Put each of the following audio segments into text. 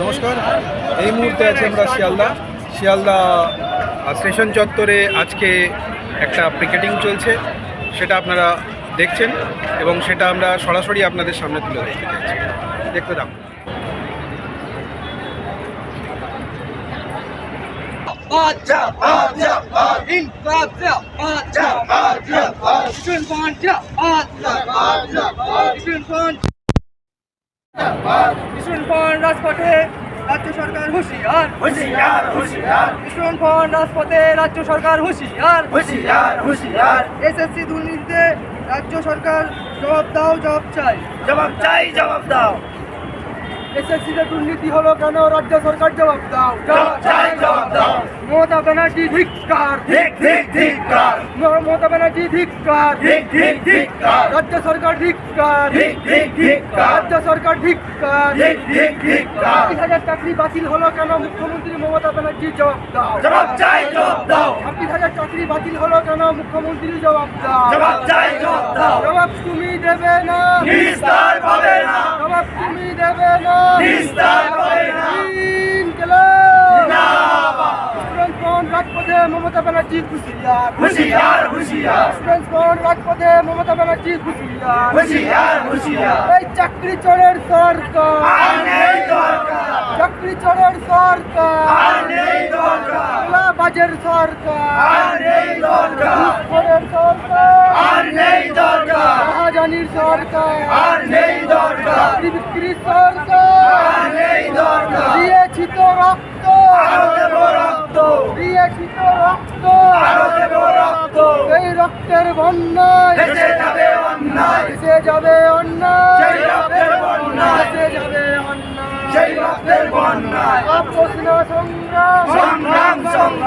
নমস্কার। এই মুহূর্তে আছি আমরা শিয়ালদা। শিয়ালদা স্টেশন চত্বরে আজকে একটা পিকেটিং চলছে। সেটা আপনারা দেখছেন এবং সেটা আমরা সরাসরি আপনাদের সামনে তুলে ধরতে চাইছি। দেখতে দাম রাজপথে রাজ্য সরকার হুঁশিয়ার হুঁশিয়ার হুঁশিয়ার। রাজপথে রাজ্য সরকার হুঁশিয়ার হুঁশিয়ার হুঁশিয়ার। এসএসসি দুর্নীতিতে রাজ্য সরকার জবাব দাও, জবাব চাই। জবাব চাই, জবাব দাও। এসএসসিতে দুর্নীতি হলো কেন? রাজ্য সরকার জবাব দাও। জবাব দাও। মমতা ব্যানার্জি ধিক্কার। ঠিক ঠিক ঠিক কার মমতা ব্যানার্জি ধিক্কার। রাজ্য সরকার ধিক্কার। রাজ্য সরকার ধিক্কার। ঠিক ঠিক ঠিক কার ছাব্বিশ হাজার চাকরি বাতিল হলো কেন? মুখ্যমন্ত্রী মমতা ব্যানার্জি জবাব দাও। জবাব চাই জবাব দাও। ছাব্বিশ হাজার চাকরি বাতিল হলো কেন? মুখ্যমন্ত্রী জবাব দাও। জবাব চাই জবাব দাও। জবাব তুমি দেবে না। নিস্তার পাবে না। জবাব তুমি দেবে না। নিস্তার করে না। রাজপথে মমতা ব্যানার্জি খুশিয়ার হুঁশিয়ার হুঁশিয়ার। স্টুডেন্ট ফ্রন্ট রাজপথে মমতা ব্যানার্জি হুঁশিয়ার। হুঁশিয়ার এই চাকরি চোরের সরকার। আর নেই দরকার চাকরি চোরের সরকার আর নেই বাজের সরকার। আর নেই দরকার। সরকার। আর নেই দরকার। সরকার। আর নেই দরকার। বিক্রির সরকার। আর নেই দরকার। দিয়েছি তো রক্ত। রক্ত। দিয়েছি তো রক্ত। রক্ত। এই রক্তের বন্যায়। দেশে যাবে অন্যায়। এসে যাবে অন্যায়। সেই রক্তের বন্যায়। এসে যাবে অন্যায়। সেই রক্তের বন্যায়। আপোষ না সংগ্রাম। সংগ্রাম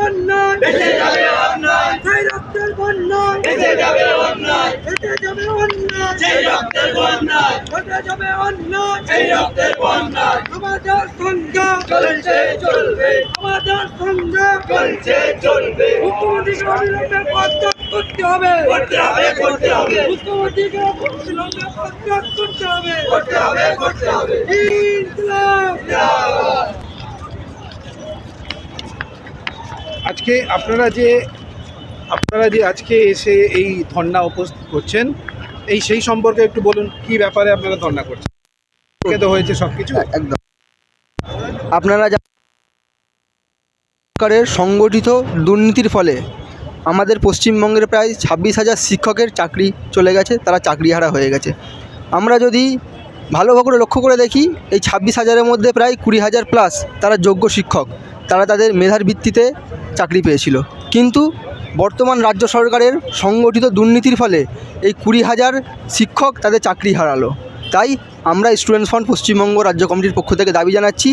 বন্যায়। বেঁচে যাবে অন্যায়। সেই রক্তের বন্যায়। বেঁচে যাবে অন্যায়। হেঁটে যাবে অন্যায়। সেই রক্তের বন্যায়। হেঁটে যাবে অন্যায়। সেই রক্তের বন্যায়। আমাদের সংগ্রাম চলছে চলবে। আমাদের সংগ্রাম চলছে চলবে। মুখ্যমন্ত্রীকে অবিলম্বে পদত্যাগ করতে হবে। করতে হবে করতে হবে। মুখ্যমন্ত্রীকে অবিলম্বে পদত্যাগ করতে হবে। করতে হবে করতে হবে। ইনকলাব! আজকে আপনারা যে আপনারা যে আজকে এসে এই ধর্ণা উপস্থিত করছেন, এই সেই সম্পর্কে একটু বলুন, কি ব্যাপারে আপনারা ধর্ণা করছেন? হয়েছে সব কিছু একদম। আপনারা সরকারের সংগঠিত দুর্নীতির ফলে আমাদের পশ্চিমবঙ্গের প্রায় ছাব্বিশ হাজার শিক্ষকের চাকরি চলে গেছে, তারা চাকরিহারা হয়ে গেছে। আমরা যদি ভালো করে লক্ষ্য করে দেখি, এই ছাব্বিশ হাজারের মধ্যে প্রায় কুড়ি হাজার প্লাস তারা যোগ্য শিক্ষক। তারা তাদের মেধার ভিত্তিতে চাকরি পেয়েছিল। কিন্তু বর্তমান রাজ্য সরকারের সংগঠিত দুর্নীতির ফলে এই কুড়ি হাজার শিক্ষক তাদের চাকরি হারালো। তাই আমরা স্টুডেন্টস ফান্ড পশ্চিমবঙ্গ রাজ্য কমিটির পক্ষ থেকে দাবি জানাচ্ছি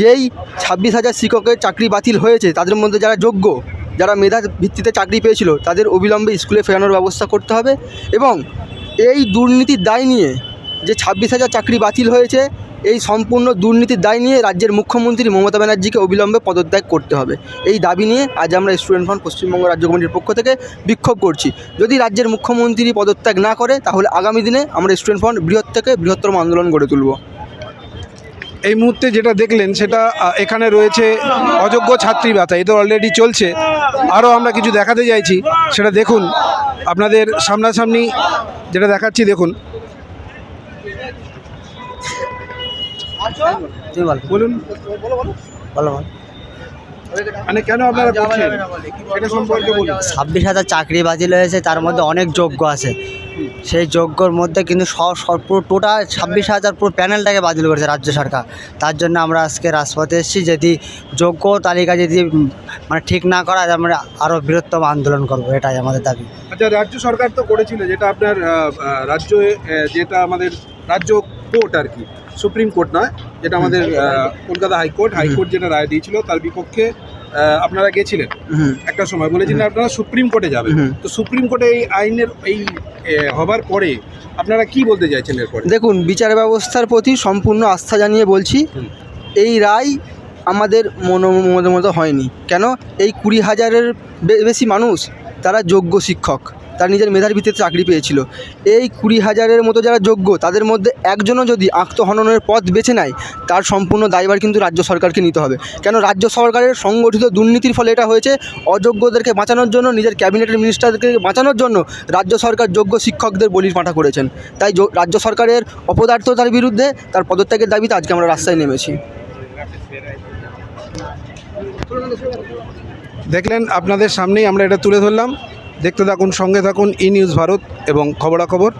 যেই ছাব্বিশ হাজার শিক্ষকের চাকরি বাতিল হয়েছে, তাদের মধ্যে যারা যোগ্য, যারা মেধার ভিত্তিতে চাকরি পেয়েছিল, তাদের অবিলম্বে স্কুলে ফেরানোর ব্যবস্থা করতে হবে এবং এই দুর্নীতির দায় নিয়ে যে ছাব্বিশ হাজার চাকরি বাতিল হয়েছে, এই সম্পূর্ণ দুর্নীতির দায় নিয়ে রাজ্যের মুখ্যমন্ত্রী মমতা ব্যানার্জিকে অবিলম্বে পদত্যাগ করতে হবে। এই দাবি নিয়ে আজ আমরা স্টুডেন্ট ফান্ড পশ্চিমবঙ্গ রাজ্য কমিটির পক্ষ থেকে বিক্ষোভ করছি। যদি রাজ্যের মুখ্যমন্ত্রী পদত্যাগ না করে, তাহলে আগামী দিনে আমরা স্টুডেন্ট ফান্ড বৃহৎ থেকে বৃহত্তম আন্দোলন গড়ে তুলব। এই মুহূর্তে যেটা দেখলেন, সেটা এখানে রয়েছে অযোগ্য ছাত্রী ভাতা। এটা অলরেডি চলছে। আরও আমরা কিছু দেখাতে চাইছি, সেটা দেখুন। আপনাদের সামনাসামনি যেটা দেখাচ্ছি, দেখুন। তুমি বল। বলুন। বলো বলো। মানে কেন আপনারা করছেন? এটা সম্পর্কে বলুন। ছাব্বিশ হাজার চাকরি বাতিল হয়েছে তার মধ্যে অনেক যোগ্য আছে। সেই যোগ্যর মধ্যে কিন্তু সব সব পুরো টোটাল ছাব্বিশ হাজার পুরো প্যানেলটাকে বাতিল করেছে রাজ্য সরকার। তার জন্য আমরা আজকে রাজপথে এসেছি যদি যোগ্য তালিকা যদি মানে ঠিক না করা যায় আমরা আরও বৃহত্তম আন্দোলন করব এটাই আমাদের দাবি। আচ্ছা রাজ্য সরকার তো করেছিল যেটা আপনার রাজ্য যেটা আমাদের রাজ্য কোর্ট আর কি। সুপ্রিম কোর্ট নয় যেটা আমাদের কলকাতা হাইকোর্ট। হাইকোর্ট যেটা রায় দিয়েছিল তার বিপক্ষে আপনারা গেছিলেন একটা সময়। বলেছিলেন আপনারা সুপ্রিম কোর্টে যাবেন। তো সুপ্রিম কোর্টে এই আইনের এই হবার পরে আপনারা কি বলতে চাইছেন এরপরে? দেখুন বিচার ব্যবস্থার প্রতি সম্পূর্ণ আস্থা জানিয়ে বলছি এই রায় আমাদের মনোমতো মতো হয়নি। কেন? এই কুড়ি হাজারের বেশি মানুষ তারা যোগ্য শিক্ষক। তারা নিজের মেধার ভিত্তিতে চাকরি পেয়েছিল। এই কুড়ি হাজারের মতো যারা যোগ্য, তাদের মধ্যে একজনও যদি আত্মহননের পথ বেছে নেয়, তার সম্পূর্ণ দায়ভার কিন্তু রাজ্য সরকারকে নিতে হবে। কেন রাজ্য সরকারের সংগঠিত দুর্নীতির ফলে এটা হয়েছে, অযোগ্যদেরকে বাঁচানোর জন্য, নিজের ক্যাবিনেটের মিনিস্টারকে বাঁচানোর জন্য রাজ্য সরকার যোগ্য শিক্ষকদের বলির পাঠা করেছেন। তাই রাজ্য সরকারের অপদার্থতার বিরুদ্ধে তার পদত্যাগের দাবিতে আজকে আমরা রাস্তায় নেমেছি। দেখলেন, আপনাদের সামনেই আমরা এটা তুলে ধরলাম। দেখতে থাকুন সঙ্গে থাকুন ই নিউজ ভারত এবং খবরাখবর।